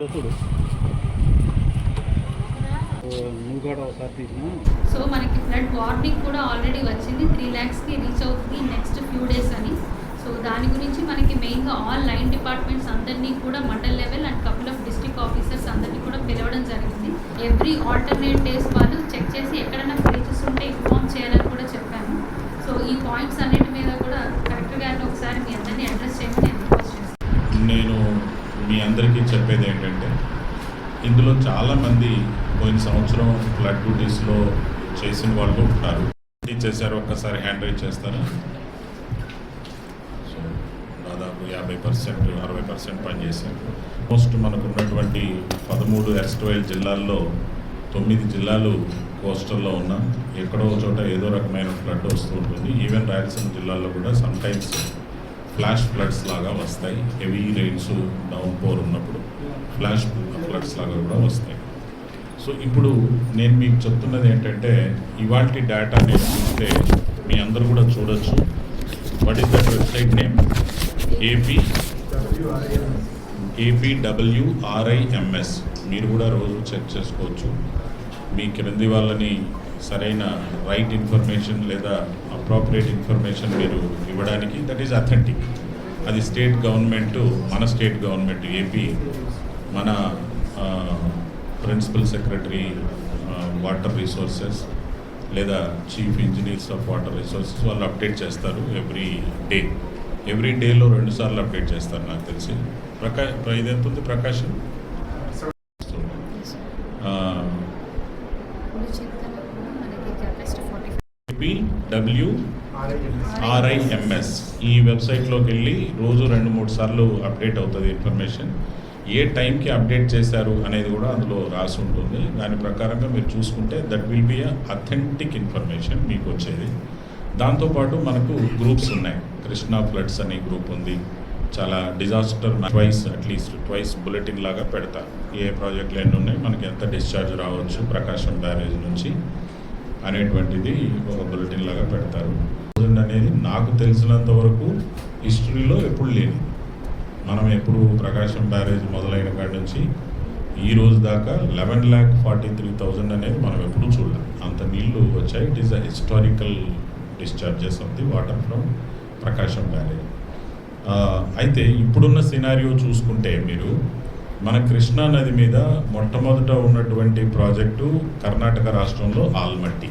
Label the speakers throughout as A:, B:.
A: So మనకి flood warning కూడా already వచ్చింది. త్రీ ల్యాక్స్కి రీచ్ అవుతుంది నెక్స్ట్ ఫ్యూ డేస్ అని. సో దాని గురించి మనకి మెయిన్గా ఆల్ లైన్ డిపార్ట్మెంట్స్ అందరినీ కూడా mandal level and couple of district officers అందరినీ కూడా పిలవడం జరిగింది. ఎవ్రీ ఆల్టర్నేట్ డేస్ వాళ్ళు చెక్ చేసి ఎక్కడైనా బ్రీచెస్ ఉంటే ఇన్ఫార్మ్ చేయాలని కూడా చెప్పాను. సో ఈ పాయింట్స్ అన్నిటి మీద కూడా కలెక్టర్ గారిని ఒకసారి మీ అందరినీ
B: మీ అందరికీ చెప్పేది ఏంటంటే ఇందులో చాలామంది పోయిన సంవత్సరం ఫ్లడ్ డ్యూటీస్లో చేసిన వాళ్ళు ఉంటారు. చేశారు ఒక్కసారి హ్యాండ్ రైజ్ చేస్తారా? సో దాదాపు యాభై పర్సెంట్ అరవై పర్సెంట్ పనిచేశారు. మోస్ట్ మనకు ఉన్నటువంటి పదమూడు ఎస్ట్వైల్ జిల్లాల్లో తొమ్మిది జిల్లాలు కోస్టల్లో ఉన్నాం ఎక్కడో చోట ఏదో రకమైన ఫ్లడ్ వస్తూ ఉంటుంది. ఈవెన్ రాయలసీమ జిల్లాలో కూడా సమ్ టైమ్స్ ఫ్లాష్ ఫ్లడ్స్ లాగా వస్తాయి. హెవీ రెయిన్స్ డౌన్ పోర్ ఉన్నప్పుడు ఫ్లాష్ ఫ్లడ్స్ లాగా కూడా వస్తాయి. సో ఇప్పుడు నేను మీకు చెప్తున్నది ఏంటంటే ఇవాళ డేటా నేను చూస్తే మీ అందరూ కూడా చూడొచ్చు. What is that website name AP APWRIMS మీరు కూడా రోజు చెక్ చేసుకోవచ్చు. మీ క్రింది వాళ్ళని సరైన రైట్ ఇన్ఫర్మేషన్ లేదా అప్రాపరియేట్ ఇన్ఫర్మేషన్ మీరు ఇవ్వడానికి దట్ ఈజ్ అథెంటిక్ అది స్టేట్ గవర్నమెంట్ మన స్టేట్ గవర్నమెంట్ ఏపీ మన ప్రిన్సిపల్ సెక్రటరీ వాటర్ రిసోర్సెస్ లేదా chief engineers of water resources వాళ్ళు అప్డేట్ చేస్తారు ఎవ్రీ డే ఎవ్రీ డేలో రెండు సార్లు అప్డేట్ చేస్తారు నాకు తెలిసి. ప్రకా ఇది ఎంత ఉంది ప్రకాశం
A: మనకి capacity forty
B: AP W RIMS ఈ వెబ్సైట్లోకి వెళ్ళి రోజు రెండు మూడు సార్లు అప్డేట్ అవుతుంది ఇన్ఫర్మేషన్ ఏ టైంకి అప్డేట్ చేశారు అనేది కూడా అందులో రాసి ఉంటుంది. దాని ప్రకారంగా మీరు చూసుకుంటే that will be authentic information మీకు వచ్చేది. దాంతోపాటు మనకు గ్రూప్స్ ఉన్నాయి. కృష్ణా ఫ్లడ్స్ అనే గ్రూప్ ఉంది. చాలా disaster twice at least twice bulletin లాగా పెడతారు. ఏ ప్రాజెక్టులు ఎన్ని ఉన్నాయి? మనకి ఎంత డిశ్చార్జ్ రావచ్చు? ప్రకాశం బ్యారేజ్ నుంచి. అనేటువంటిది ఒక బులెటిన్ లాగా పెడతారు. థౌజండ్ అనేది నాకు తెలిసినంత వరకు హిస్టరీలో ఎప్పుడు లేని మనం ఎప్పుడు ప్రకాశం బ్యారేజ్ మొదలైన కాడి నుంచి ఈ రోజు దాకా eleven lakh forty three thousand అనేది మనం ఎప్పుడూ చూడలేం. అంత నీళ్ళు వచ్చాయి. It is a historical discharges of the water from Prakasam barrage. అయితే ఇప్పుడున్న సినారియో చూసుకుంటే మీరు మన కృష్ణా నది మీద మొట్టమొదట ఉన్నటువంటి ప్రాజెక్టు కర్ణాటక రాష్ట్రంలో ఆల్మట్టి.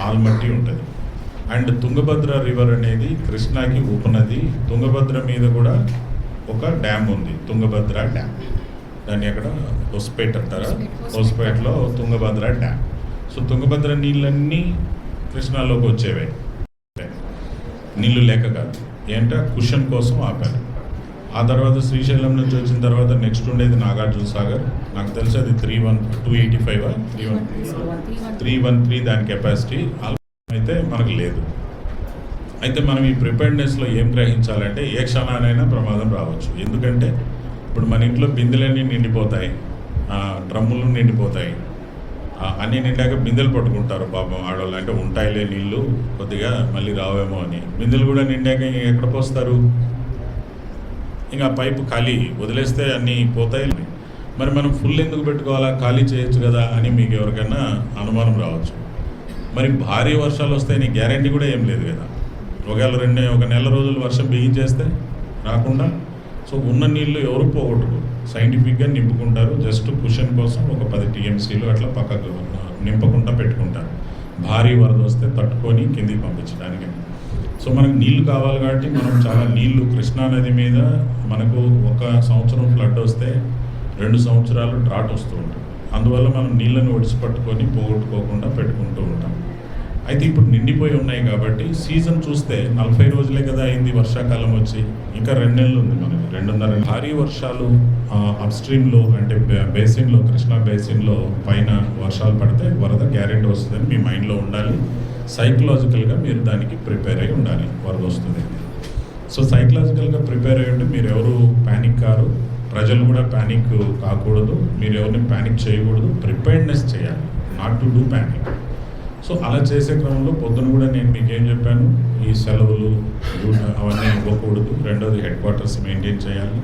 B: ఆల్మట్టి ఉంటుంది. అండ్ తుంగభద్ర రివర్ అనేది కృష్ణాకి ఉపనది. తుంగభద్ర మీద కూడా ఒక డ్యామ్ ఉంది తుంగభద్ర డ్యామ్. దాన్ని అక్కడ హొస్పేట్ అంటారా?
A: హొస్పేట్.
B: హొస్పేట్లో తుంగభద్ర డ్యామ్. సో తుంగభద్ర నీళ్ళన్నీ కృష్ణాలోకి వచ్చేవే. నీళ్ళు లేక కాదు. ఏంటంటే కుషన్ కోసం ఆపారు ఆ తర్వాత శ్రీశైలం నుంచి వచ్చిన తర్వాత నెక్స్ట్ ఉండేది నాగార్జున సాగర్. నాకు తెలిసి అది three one two eighty five three one three one three దాని కెపాసిటీ అయితే మనకు లేదు. అయితే మనం ఈ ప్రిపేర్నెస్లో ఏం గ్రహించాలంటే ఏ క్షణానైనా ప్రమాదం రావచ్చు. ఎందుకంటే ఇప్పుడు మన ఇంట్లో బిందెలన్నీ నిండిపోతాయి. డ్రమ్ములు నిండిపోతాయి. అన్నీ నిండాక బిందెలు పట్టుకుంటారు పాపం ఆడవాళ్ళు. అంటే ఉంటాయిలే నీళ్ళు కొద్దిగా మళ్ళీ రావేమో అని. బిందెలు కూడా నిండాక ఎక్కడ పోస్తారు? ఇంకా పైపు ఖాళీ వదిలేస్తే అన్నీ పోతాయి. మరి మనం ఫుల్ ఎందుకు పెట్టుకోవాలా? ఖాళీ చేయొచ్చు కదా అని మీకు ఎవరికైనా అనుమానం రావచ్చు. మరి భారీ వర్షాలు వస్తాయని గ్యారంటీ కూడా ఏం లేదు కదా. ఒకవేళ రెండు ఒక నెల రోజులు వర్షం బిగించేస్తే రాకుండా సో ఉన్న నీళ్ళు ఎవరు పోగొట్టుకోరు సైంటిఫిక్గా నింపుకుంటారు. జస్ట్ కుషన్ కోసం ఒక పది టీఎంసీలు అట్లా పక్కకు నింపకుండా పెట్టుకుంటారు. భారీ వరద వస్తే తట్టుకొని కిందికి పంపించడానికి. సో మనకు నీళ్ళు కావాలి కాబట్టి మనం చాలా నీళ్ళు కృష్ణానది మీద మనకు ఒక సంవత్సరం ఫ్లడ్ వస్తే రెండు సంవత్సరాలు డ్రాట్ వస్తూ ఉంటుంది. అందువల్ల మనం నీళ్ళని ఒడిసి పట్టుకొని పోగొట్టుకోకుండా పెట్టుకుంటూ ఉంటాం. అయితే ఇప్పుడు నిండిపోయి ఉన్నాయి కాబట్టి సీజన్ చూస్తే నలభై రోజులే కదా అయింది వర్షాకాలం వచ్చి. ఇంకా రెండు నెలలు ఉంది మనకి రెండున్నర భారీ వర్షాలు అప్ స్ట్రీమ్లో అంటే బేసిన్లో కృష్ణా బేసిన్లో పైన వర్షాలు పడితే వరద గ్యారెంటీ వస్తుందని మీ మైండ్లో ఉండాలి. సైకలాజికల్గా మీరు దానికి ప్రిపేర్ అయి ఉండాలి వరద వస్తుంది. సో సైకలాజికల్గా ప్రిపేర్ అయ్యి ఉంటే మీరు ఎవరు ప్యానిక్ కారు. ప్రజలు కూడా ప్యానిక్ కాకూడదు. మీరు ఎవరిని ప్యానిక్ చేయకూడదు. ప్రిపేర్డ్నెస్ చేయాలి. Not to do panic so అలా చేసే క్రమంలో పొద్దున కూడా నేను మీకు ఏం చెప్పాను? ఈ సెలవులు అవన్నీ ఇవ్వకూడదు. రెండోది హెడ్ క్వార్టర్స్ మెయింటైన్ చేయాలి.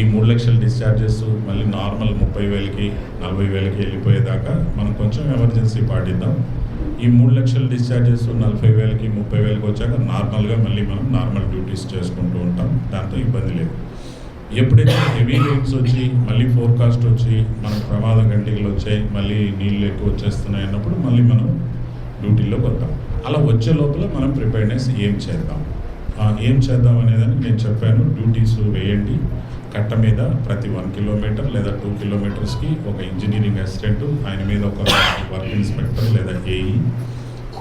B: ఈ మూడు లక్షల డిశ్చార్జెస్ మళ్ళీ నార్మల్ ముప్పై వేలకి నలభై వేలకి వెళ్ళిపోయేదాకా మనం కొంచెం ఎమర్జెన్సీ పాటిద్దాం. ఈ మూడు లక్షల డిశ్చార్జెస్ నలభై వేలకి ముప్పై వేలకి వచ్చాక నార్మల్గా మళ్ళీ మనం నార్మల్ డ్యూటీస్ చేసుకుంటూ ఉంటాం. దాంతో ఇబ్బంది లేదు. ఎప్పుడైతే హెవీ రేట్స్ వచ్చి మళ్ళీ ఫోర్కాస్ట్ వచ్చి మనకు ప్రమాదం గంటలు వచ్చాయి మళ్ళీ నీళ్ళు ఎక్కువ వచ్చేస్తున్నాయి అన్నప్పుడు మళ్ళీ మనం డ్యూటీలోకి వద్దాం అలా వచ్చే లోపల మనం ప్రిపేర్నెస్ ఏం చేద్దాం? ఏం చేద్దాం అనేదని నేను చెప్పాను. డ్యూటీస్ వేయండి. కట్ట మీద ప్రతి వన్ కిలోమీటర్ లేదా టూ కిలోమీటర్స్కి ఒక ఇంజనీరింగ్ అసిస్టెంట్ ఆయన మీద ఒక వర్క్ ఇన్స్పెక్టర్ లేదా ఏఈ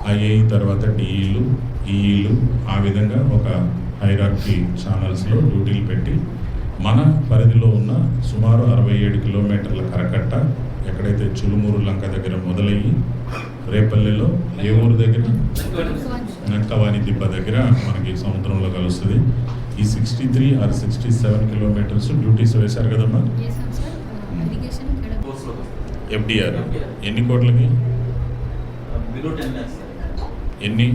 B: ఆ ఏఈ తర్వాత డిఈలు ఈఈలు ఆ విధంగా ఒక హైరార్కీ ఛానల్స్లో డ్యూటీలు పెట్టి మన పరిధిలో ఉన్న సుమారు అరవై ఏడు కిలోమీటర్ల కరకట్ట ఎక్కడైతే చులుమూరు లంక దగ్గర మొదలయ్యి రేపల్లెలో ఏ ఊరు దగ్గర? నక్కవాణి దిబ్బ దగ్గర మనకి సముద్రంలో కలుస్తుంది. ఈ sixty three or sixty seven kilometres duties వేశారు కదమ్మా? ఎఫ్డిఆర్ ఎన్ని కోట్లకి? ఎన్ని?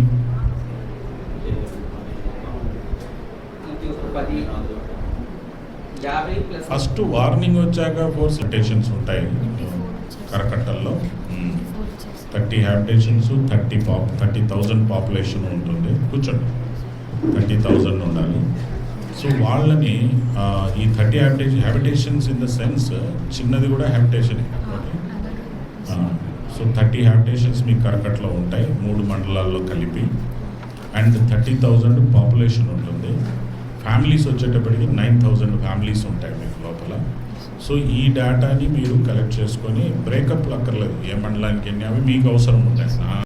B: ఫస్ట్ వార్నింగ్ వచ్చాక ఫోర్ స్టేషన్స్ ఉంటాయి. కరకట్టల్లో. Thirty habitations thirty pop thirty thousand population ఉంటుంది. కూర్చోండి. థర్టీ థౌజండ్ ఉండాలి. సో వాళ్ళని ఈ thirty habitation habitations in the sense చిన్నది కూడా హ్యాబిటేషన్ సో థర్టీ హ్యాబిటేషన్స్ మీ కరకట్లో ఉంటాయి మూడు మండలాల్లో కలిపి. అండ్ థర్టీ థౌజండ్ పాపులేషన్ ఉంటుంది. ఫ్యామిలీస్ వచ్చేటప్పటికి నైన్ థౌజండ్ ఫ్యామిలీస్ ఉంటాయి మీకు లోపల. సో ఈ డేటాని మీరు కలెక్ట్ చేసుకొని బ్రేకప్ అక్కర్లేదు ఏ మండలానికి ఎన్ని అవి మీకు అవసరం ఉంటాయి.